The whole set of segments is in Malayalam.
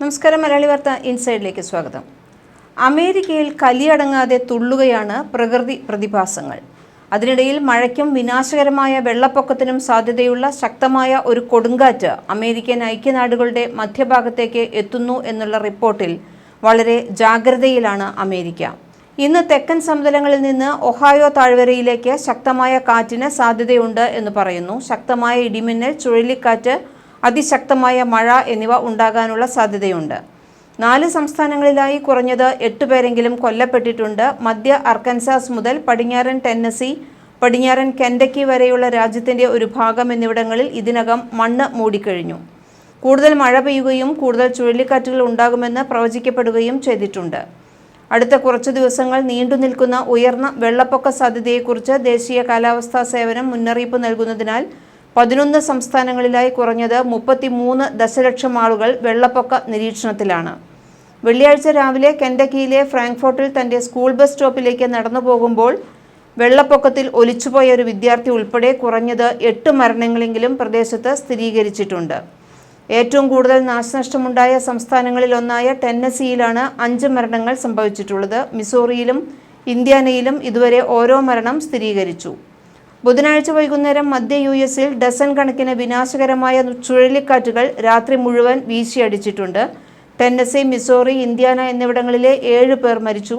നമസ്കാരം മലയാളി വാർത്ത ഇൻസൈഡിലേക്ക് സ്വാഗതം. അമേരിക്കയിൽ കലിയടങ്ങാതെ തുള്ളുകയാണ് പ്രകൃതി പ്രതിഭാസങ്ങൾ. അതിനിടയിൽ മഴയ്ക്കും വിനാശകരമായ വെള്ളപ്പൊക്കത്തിനും സാധ്യതയുള്ള ശക്തമായ ഒരു കൊടുങ്കാറ്റ് അമേരിക്കൻ ഐക്യനാടുകളുടെ മധ്യഭാഗത്തേക്ക് എത്തുന്നു എന്നുള്ള റിപ്പോർട്ടിൽ വളരെ ജാഗ്രതയിലാണ് അമേരിക്ക. ഇന്ന് തെക്കൻ സമതലങ്ങളിൽ നിന്ന് ഒഹായോ താഴ്വരയിലേക്ക് ശക്തമായ കാറ്റിന് സാധ്യതയുണ്ട് എന്ന് പറയുന്നു. ശക്തമായ ഇടിമിന്നൽ ചുഴലിക്കാറ്റ് അതിശക്തമായ മഴ എന്നിവ ഉണ്ടാകാനുള്ള സാധ്യതയുണ്ട്. നാല് സംസ്ഥാനങ്ങളിലായി കുറഞ്ഞത് എട്ട് പേരെങ്കിലും കൊല്ലപ്പെട്ടിട്ടുണ്ട്. മധ്യ അർക്കൻസാസ് മുതൽ പടിഞ്ഞാറൻ ടെന്നസി പടിഞ്ഞാറൻ കെൻഡക്കി വരെയുള്ള രാജ്യത്തിന്റെ ഒരു ഭാഗം എന്നിവിടങ്ങളിൽ ഇതിനകം മണ്ണ് മൂടിക്കഴിഞ്ഞു. കൂടുതൽ മഴ പെയ്യുകയും കൂടുതൽ ചുഴലിക്കാറ്റുകൾ ഉണ്ടാകുമെന്ന് പ്രവചിക്കപ്പെടുകയും ചെയ്തിട്ടുണ്ട്. അടുത്ത കുറച്ച് ദിവസങ്ങൾ നീണ്ടു നിൽക്കുന്ന ഉയർന്ന വെള്ളപ്പൊക്ക സാധ്യതയെക്കുറിച്ച് ദേശീയ കാലാവസ്ഥാ സേവനം മുന്നറിയിപ്പ് നൽകുന്നതിനാൽ പതിനൊന്ന് സംസ്ഥാനങ്ങളിലായി കുറഞ്ഞത് മുപ്പത്തിമൂന്ന് ദശലക്ഷം ആളുകൾ വെള്ളപ്പൊക്ക നിരീക്ഷണത്തിലാണ്. വെള്ളിയാഴ്ച രാവിലെ കെൻഡക്കിയിലെ ഫ്രാങ്ക്ഫോർട്ടിൽ തന്റെ സ്കൂൾ ബസ് സ്റ്റോപ്പിലേക്ക് നടന്നു പോകുമ്പോൾ വെള്ളപ്പൊക്കത്തിൽ ഒലിച്ചുപോയ ഒരു വിദ്യാർത്ഥി ഉൾപ്പെടെ കുറഞ്ഞത് എട്ട് മരണങ്ങളെങ്കിലും പ്രദേശത്ത് സ്ഥിരീകരിച്ചിട്ടുണ്ട്. ഏറ്റവും കൂടുതൽ നാശനഷ്ടമുണ്ടായ സംസ്ഥാനങ്ങളിൽ ഒന്നായ ടെന്നസിയിലാണ് അഞ്ച് മരണങ്ങൾ സംഭവിച്ചിട്ടുള്ളത്. മിസോറിയിലും ഇന്ത്യാനയിലും ഇതുവരെ ഓരോ മരണം സ്ഥിരീകരിച്ചു. ബുധനാഴ്ച വൈകുന്നേരം മധ്യ യു എസിൽ ഡസൻ കണക്കിന് വിനാശകരമായ ചുഴലിക്കാറ്റുകൾ രാത്രി മുഴുവൻ വീശിയടിച്ചിട്ടുണ്ട്. ടെന്നസി മിസോറി ഇന്ത്യാന എന്നിവിടങ്ങളിലെ ഏഴ് പേർ മരിച്ചു.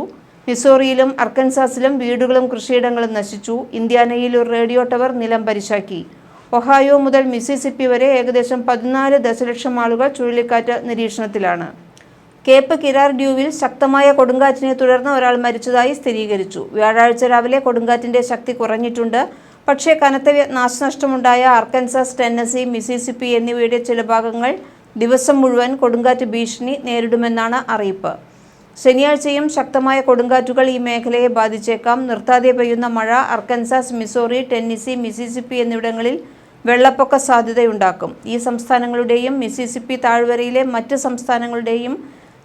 മിസോറിയിലും അർക്കൻസാസിലും വീടുകളും കൃഷിയിടങ്ങളും നശിച്ചു. ഇന്ത്യാനയിൽ ഒരു റേഡിയോ ടവർ നിലം പരിശാക്കി. ഒഹായോ മുതൽ മിസിസിപ്പി വരെ ഏകദേശം പതിനാല് ദശലക്ഷം ആളുകൾ ചുഴലിക്കാറ്റ് നിരീക്ഷണത്തിലാണ്. കേപ്പ് കിരാർ ഡ്യൂവിൽ ശക്തമായ കൊടുങ്കാറ്റിനെ തുടർന്ന് ഒരാൾ മരിച്ചതായി സ്ഥിരീകരിച്ചു. വ്യാഴാഴ്ച രാവിലെ കൊടുങ്കാറ്റിന്റെ ശക്തി കുറഞ്ഞിട്ടുണ്ട്. പക്ഷേ കനത്ത നാശനഷ്ടമുണ്ടായ അർക്കൻസാസ് ടെന്നസി മിസിസിപ്പി എന്നിവയുടെ ചില ഭാഗങ്ങൾ ദിവസം മുഴുവൻ കൊടുങ്കാറ്റ് ഭീഷണി നേരിടുമെന്നാണ് അറിയിപ്പ്. ശനിയാഴ്ചയും ശക്തമായ കൊടുങ്കാറ്റുകൾ ഈ മേഖലയെ ബാധിച്ചേക്കാം. നിർത്താതെ പെയ്യുന്ന മഴ അർക്കൻസാസ് മിസോറി ടെന്നിസി മിസിസിപ്പി എന്നിവിടങ്ങളിൽ വെള്ളപ്പൊക്ക സാധ്യതയുണ്ടാക്കും. ഈ സംസ്ഥാനങ്ങളുടെയും മിസിസിപ്പി താഴ്വരയിലെ മറ്റ് സംസ്ഥാനങ്ങളുടെയും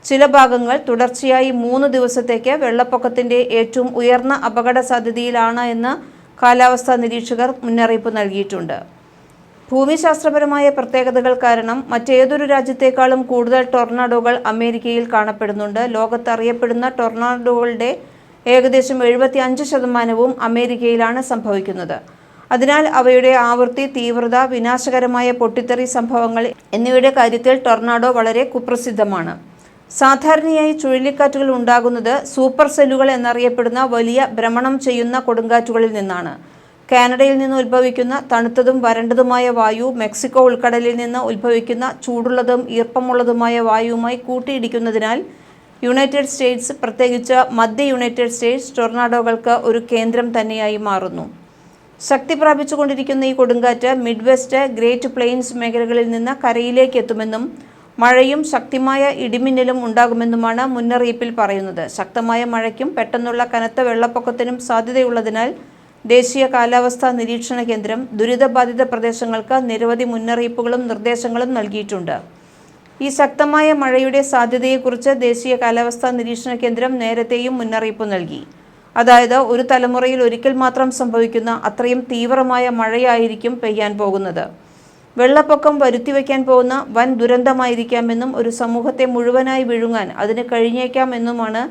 ചില ഭാഗങ്ങൾ തുടർച്ചയായി മൂന്ന് ദിവസത്തേക്ക് വെള്ളപ്പൊക്കത്തിന്റെ ഏറ്റവും ഉയർന്ന അപകട സാധ്യതയിലാണ് എന്ന് കാലാവസ്ഥാ നിരീക്ഷകർ മുന്നറിയിപ്പ് നൽകിയിട്ടുണ്ട്. ഭൂമിശാസ്ത്രപരമായ പ്രത്യേകതകൾ കാരണം മറ്റേതൊരു രാജ്യത്തേക്കാളും കൂടുതൽ ടൊർണാഡോകൾ അമേരിക്കയിൽ കാണപ്പെടുന്നുണ്ട്. ലോകത്ത് അറിയപ്പെടുന്ന ടൊർണാഡോകളുടെ ഏകദേശം എഴുപത്തി അഞ്ച് ശതമാനവും അമേരിക്കയിലാണ് സംഭവിക്കുന്നത്. അതിനാൽ അവയുടെ ആവൃത്തി തീവ്രത വിനാശകരമായ പൊട്ടിത്തെറി സംഭവങ്ങൾ എന്നിവയുടെ കാര്യത്തിൽ ടൊർണാഡോ വളരെ കുപ്രസിദ്ധമാണ്. സാധാരണയായി ചുഴലിക്കാറ്റുകൾ ഉണ്ടാകുന്നത് സൂപ്പർ സെല്ലുകൾ എന്നറിയപ്പെടുന്ന വലിയ ഭ്രമണം ചെയ്യുന്ന കൊടുങ്കാറ്റുകളിൽ നിന്നാണ്. കാനഡയിൽ നിന്ന് ഉത്ഭവിക്കുന്ന തണുത്തതും വരണ്ടതുമായ വായു മെക്സിക്കോ ഉൾക്കടലിൽ നിന്ന് ഉത്ഭവിക്കുന്ന ചൂടുള്ളതും ഈർപ്പമുള്ളതുമായ വായുവുമായി കൂട്ടിയിടിക്കുന്നതിനാൽ യുണൈറ്റഡ് സ്റ്റേറ്റ്സ് പ്രത്യേകിച്ച് മധ്യ യുണൈറ്റഡ് സ്റ്റേറ്റ്സ് ടൊർണാഡോകൾക്ക് ഒരു കേന്ദ്രം തന്നെയായി മാറുന്നു. ശക്തി പ്രാപിച്ചുകൊണ്ടിരിക്കുന്ന ഈ കൊടുങ്കാറ്റ് മിഡ്വെസ്റ്റ് ഗ്രേറ്റ് പ്ലെയിൻസ് മേഖലകളിൽ നിന്ന് കരയിലേക്ക് എത്തുമെന്നും മഴയും ശക്തിമായ ഇടിമിന്നലും ഉണ്ടാകുമെന്നുമാണ് മുന്നറിയിപ്പിൽ പറയുന്നത്. ശക്തമായ മഴയ്ക്കും പെട്ടെന്നുള്ള കനത്ത വെള്ളപ്പൊക്കത്തിനും സാധ്യതയുള്ളതിനാൽ ദേശീയ കാലാവസ്ഥാ നിരീക്ഷണ കേന്ദ്രം ദുരിതബാധിത പ്രദേശങ്ങൾക്ക് നിരവധി മുന്നറിയിപ്പുകളും നിർദ്ദേശങ്ങളും നൽകിയിട്ടുണ്ട്. ഈ ശക്തമായ മഴയുടെ സാധ്യതയെക്കുറിച്ച് ദേശീയ കാലാവസ്ഥാ നിരീക്ഷണ കേന്ദ്രം നേരത്തെയും മുന്നറിയിപ്പ് നൽകി. അതായത് ഒരു തലമുറയിൽ ഒരിക്കൽ മാത്രം സംഭവിക്കുന്ന അത്രയും തീവ്രമായ മഴയായിരിക്കും പെയ്യാൻ പോകുന്നത്. വെള്ളപ്പൊക്കം വരുത്തിവെക്കാൻ പോകുന്ന വൻ ദുരന്തമായിരിക്കാമെന്നും ഒരു സമൂഹത്തെ മുഴുവനായി വിഴുങ്ങാൻ അതിന് കഴിഞ്ഞേക്കാം എന്നുമാണ്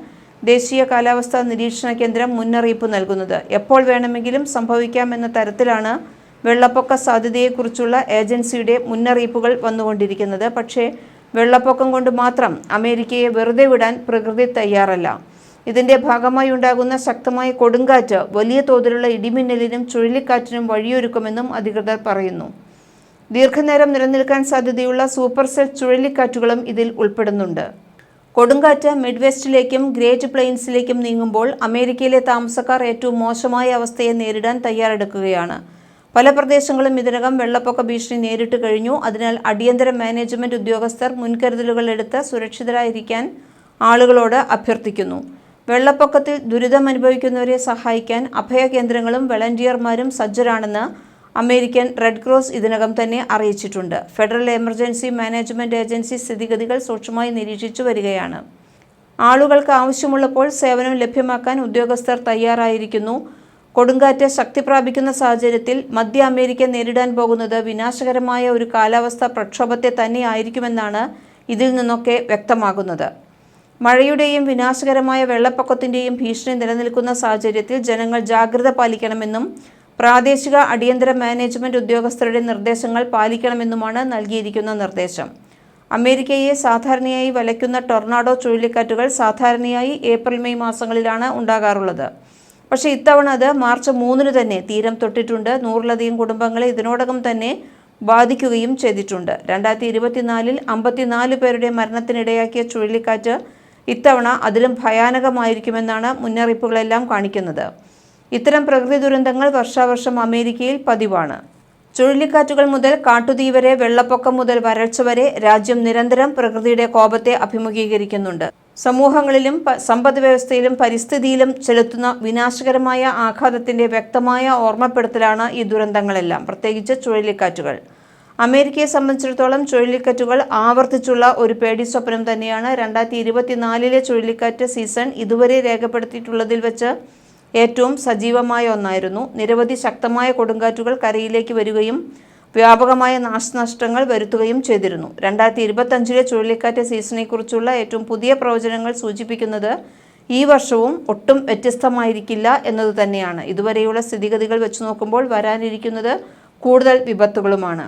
ദേശീയ കാലാവസ്ഥാ നിരീക്ഷണ കേന്ദ്രം മുന്നറിയിപ്പ് നൽകുന്നത്. എപ്പോൾ വേണമെങ്കിലും സംഭവിക്കാമെന്ന തരത്തിലാണ് വെള്ളപ്പൊക്ക സാധ്യതയെക്കുറിച്ചുള്ള ഏജൻസിയുടെ മുന്നറിയിപ്പുകൾ വന്നുകൊണ്ടിരിക്കുന്നത്. പക്ഷേ വെള്ളപ്പൊക്കം കൊണ്ട് മാത്രം അമേരിക്കയെ വെറുതെ വിടാൻ പ്രകൃതി തയ്യാറല്ല. ഇതിന്റെ ഭാഗമായി ഉണ്ടാകുന്ന ശക്തമായ കൊടുങ്കാറ്റ് വലിയ തോതിലുള്ള ഇടിമിന്നലിനും ചുഴലിക്കാറ്റിനും വഴിയൊരുക്കുമെന്നും അധികൃതർ പറയുന്നു. ദീർഘനേരം നിലനിൽക്കാൻ സാധ്യതയുള്ള സൂപ്പർ സെൽ ചുഴലിക്കാറ്റുകളും ഇതിൽ ഉൾപ്പെടുന്നുണ്ട്. കൊടുങ്കാറ്റ് മിഡ്വെസ്റ്റിലേക്കും ഗ്രേറ്റ് പ്ലെയിൻസിലേക്കും നീങ്ങുമ്പോൾ അമേരിക്കയിലെ താമസക്കാർ ഏറ്റവും മോശമായ അവസ്ഥയെ നേരിടാൻ തയ്യാറെടുക്കുകയാണ്. പല പ്രദേശങ്ങളും ഇതിനകം വെള്ളപ്പൊക്ക ഭീഷണി നേരിട്ട് കഴിഞ്ഞു. അതിനാൽ അടിയന്തര മാനേജ്മെന്റ് ഉദ്യോഗസ്ഥർ മുൻകരുതലുകൾ എടുത്ത് സുരക്ഷിതരായിരിക്കാൻ ആളുകളോട് അഭ്യർത്ഥിക്കുന്നു. വെള്ളപ്പൊക്കത്തിൽ ദുരിതം അനുഭവിക്കുന്നവരെ സഹായിക്കാൻ അഭയകേന്ദ്രങ്ങളും വളണ്ടിയർമാരും സജ്ജരാണെന്ന് അമേരിക്കൻ റെഡ് ക്രോസ് ഇതിനകം തന്നെ അറിയിച്ചിട്ടുണ്ട്. ഫെഡറൽ എമർജൻസി മാനേജ്മെന്റ് ഏജൻസി സ്ഥിതിഗതികൾ സൂക്ഷ്മമായി നിരീക്ഷിച്ചു വരികയാണ്. ആളുകൾക്ക് ആവശ്യമുള്ളപ്പോൾ സേവനം ലഭ്യമാക്കാൻ ഉദ്യോഗസ്ഥർ തയ്യാറായിരിക്കുന്നു. കൊടുങ്കാറ്റ് ശക്തി പ്രാപിക്കുന്ന സാഹചര്യത്തിൽ മധ്യ അമേരിക്ക നേരിടാൻ പോകുന്നത് വിനാശകരമായ ഒരു കാലാവസ്ഥ പ്രക്ഷോഭത്തെ തന്നെയായിരിക്കുമെന്നാണ് ഇതിൽ നിന്നൊക്കെ വ്യക്തമാകുന്നത്. മഴയുടെയും വിനാശകരമായ വെള്ളപ്പൊക്കത്തിന്റെയും ഭീഷണി നിലനിൽക്കുന്ന സാഹചര്യത്തിൽ ജനങ്ങൾ ജാഗ്രത പാലിക്കണമെന്നും പ്രാദേശിക അടിയന്തര മാനേജ്മെന്റ് ഉദ്യോഗസ്ഥരുടെ നിർദ്ദേശങ്ങൾ പാലിക്കണമെന്നുമാണ് നൽകിയിരിക്കുന്ന നിർദ്ദേശം. അമേരിക്കയെ സാധാരണയായി വലയ്ക്കുന്ന ടൊർണാഡോ ചുഴലിക്കാറ്റുകൾ സാധാരണയായി ഏപ്രിൽ മെയ് മാസങ്ങളിലാണ് ഉണ്ടാകാറുള്ളത്. പക്ഷേ ഇത്തവണ അത് മാർച്ച് മൂന്നിന് തന്നെ തീരം തൊട്ടിട്ടുണ്ട്. നൂറിലധികം കുടുംബങ്ങളെ ഇതിനോടകം തന്നെ ബാധിക്കുകയും ചെയ്തിട്ടുണ്ട്. രണ്ടായിരത്തി ഇരുപത്തിനാലിൽ അമ്പത്തിനാല് പേരുടെ മരണത്തിനിടയാക്കിയ ചുഴലിക്കാറ്റ് ഇത്തവണ അതിലും ഭയാനകമായിരിക്കുമെന്നാണ് മുന്നറിയിപ്പുകളെല്ലാം കാണിക്കുന്നത്. ഇത്തരം പ്രകൃതി ദുരന്തങ്ങൾ വർഷാവർഷം അമേരിക്കയിൽ പതിവാണ്. ചുഴലിക്കാറ്റുകൾ മുതൽ കാട്ടുതീ വരെ വെള്ളപ്പൊക്കം മുതൽ വരൾച്ച വരെ രാജ്യം നിരന്തരം പ്രകൃതിയുടെ കോപത്തെ അഭിമുഖീകരിക്കുന്നുണ്ട്. സമൂഹങ്ങളിലും സമ്പദ് വ്യവസ്ഥയിലും പരിസ്ഥിതിയിലും ചെലുത്തുന്ന വിനാശകരമായ ആഘാതത്തിന്റെ വ്യക്തമായ ഓർമ്മപ്പെടുത്തലാണ് ഈ ദുരന്തങ്ങളെല്ലാം പ്രത്യേകിച്ച് ചുഴലിക്കാറ്റുകൾ. അമേരിക്കയെ സംബന്ധിച്ചിടത്തോളം ചുഴലിക്കാറ്റുകൾ ആവർത്തിച്ചുള്ള ഒരു പേടി സ്വപ്നം തന്നെയാണ്. രണ്ടായിരത്തി ഇരുപത്തിനാലിലെ ചുഴലിക്കാറ്റ് സീസൺ ഇതുവരെ രേഖപ്പെടുത്തിയിട്ടുള്ളതിൽ വെച്ച് ഏറ്റവും സജീവമായ ഒന്നായിരുന്നു. നിരവധി ശക്തമായ കൊടുങ്കാറ്റുകൾ കരയിലേക്ക് വരികയും വ്യാപകമായ നാശനഷ്ടങ്ങൾ വരുത്തുകയും ചെയ്തിരുന്നു. രണ്ടായിരത്തി ഇരുപത്തഞ്ചിലെ ചുഴലിക്കാറ്റ് സീസണെക്കുറിച്ചുള്ള ഏറ്റവും പുതിയ പ്രവചനങ്ങൾ സൂചിപ്പിക്കുന്നത് ഈ വർഷവും ഒട്ടും വ്യത്യസ്തമായിരിക്കില്ല എന്നത് തന്നെയാണ്. ഇതുവരെയുള്ള സ്ഥിതിഗതികൾ വെച്ച് നോക്കുമ്പോൾ വരാനിരിക്കുന്നത് കൂടുതൽ വിപത്തുകളുമാണ്.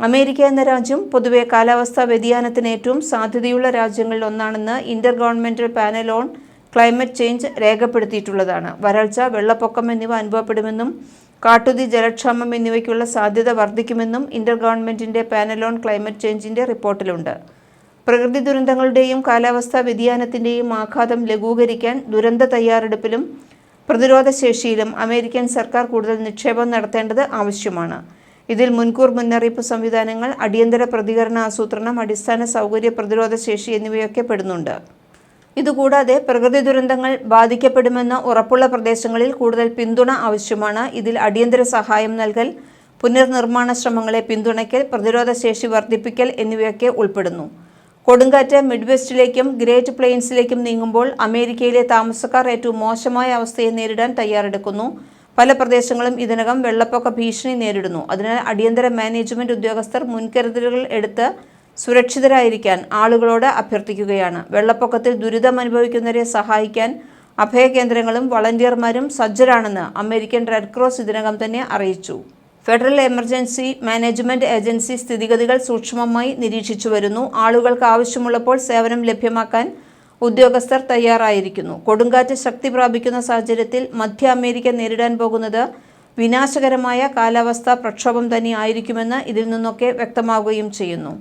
അമേരിക്ക എന്ന രാജ്യം പൊതുവെ കാലാവസ്ഥാ വ്യതിയാനത്തിന് ഏറ്റവും സാധ്യതയുള്ള രാജ്യങ്ങളിൽ ഒന്നാണെന്ന് inter governmental panel on climate change രേഖപ്പെടുത്തിയിട്ടുള്ളതാണ്. വരൾച്ച വെള്ളപ്പൊക്കം എന്നിവ അനുഭവപ്പെടുമെന്നും കാട്ടുതീ ജലക്ഷാമം എന്നിവയ്ക്കുള്ള സാധ്യത വർദ്ധിക്കുമെന്നും ഇന്റർ ഗവൺമെന്റിന്റെ പാനൽ ഓൺ ക്ലൈമറ്റ് ചേഞ്ചിന്റെ റിപ്പോർട്ടിലുണ്ട്. പ്രകൃതി ദുരന്തങ്ങളുടെയും കാലാവസ്ഥാ വ്യതിയാനത്തിന്റെയും ആഘാതം ലഘൂകരിക്കാൻ ദുരന്ത തയ്യാറെടുപ്പിലും പ്രതിരോധ ശേഷിയിലും അമേരിക്കൻ സർക്കാർ കൂടുതൽ നിക്ഷേപം നടത്തേണ്ടത് ആവശ്യമാണ്. ഇതിൽ മുൻകൂർ മുന്നറിയിപ്പ് സംവിധാനങ്ങൾ അടിയന്തര പ്രതികരണ ആസൂത്രണം അടിസ്ഥാന സൗകര്യ പ്രതിരോധ ശേഷി എന്നിവയൊക്കെ പെടുന്നുണ്ട്. ഇതുകൂടാതെ പ്രകൃതി ദുരന്തങ്ങൾ ബാധിക്കപ്പെടുമെന്ന് ഉറപ്പുള്ള പ്രദേശങ്ങളിൽ കൂടുതൽ പിന്തുണ ആവശ്യമാണ്. ഇതിൽ അടിയന്തര സഹായം നൽകൽ പുനർനിർമ്മാണ ശ്രമങ്ങളെ പിന്തുണയ്ക്കൽ പ്രതിരോധ ശേഷി വർദ്ധിപ്പിക്കൽ എന്നിവയൊക്കെ ഉൾപ്പെടുന്നു. കൊടുങ്കാറ്റ് മിഡ്വെസ്റ്റിലേക്കും ഗ്രേറ്റ് പ്ലെയിൻസിലേക്കും നീങ്ങുമ്പോൾ അമേരിക്കയിലെ താമസക്കാർ ഏറ്റവും മോശമായ അവസ്ഥയെ നേരിടാൻ തയ്യാറെടുക്കുന്നു. പല പ്രദേശങ്ങളും ഇതിനകം വെള്ളപ്പൊക്ക ഭീഷണി നേരിടുന്നു. അതിനാൽ അടിയന്തര മാനേജ്മെന്റ് ഉദ്യോഗസ്ഥർ മുൻകരുതലുകൾ എടുത്ത് സുരക്ഷിതരായിരിക്കാൻ ആളുകളോട് അഭ്യർത്ഥിക്കുകയാണ്. വെള്ളപ്പൊക്കത്തിൽ ദുരിതം അനുഭവിക്കുന്നവരെ സഹായിക്കാൻ അഭയകേന്ദ്രങ്ങളും വളണ്ടിയർമാരും സജ്ജരാണെന്ന് അമേരിക്കൻ റെഡ് ക്രോസ് ഇതിനകം തന്നെ അറിയിച്ചു. ഫെഡറൽ എമർജൻസി മാനേജ്മെന്റ് ഏജൻസി സ്ഥിതിഗതികൾ സൂക്ഷ്മമായി നിരീക്ഷിച്ചു വരുന്നു ആളുകൾക്ക് ആവശ്യമുള്ളപ്പോൾ സേവനം ലഭ്യമാക്കാൻ ഉദ്യോഗസ്ഥർ തയ്യാറായിരിക്കുന്നു. കൊടുങ്കാറ്റ് ശക്തി പ്രാപിക്കുന്ന സാഹചര്യത്തിൽ മധ്യ അമേരിക്ക നേരിടാൻ പോകുന്നത് വിനാശകരമായ കാലാവസ്ഥാ പ്രക്ഷോഭം തന്നെയായിരിക്കുമെന്ന് ഇതിൽ നിന്നൊക്കെ വ്യക്തമാവുകയും ചെയ്യുന്നു.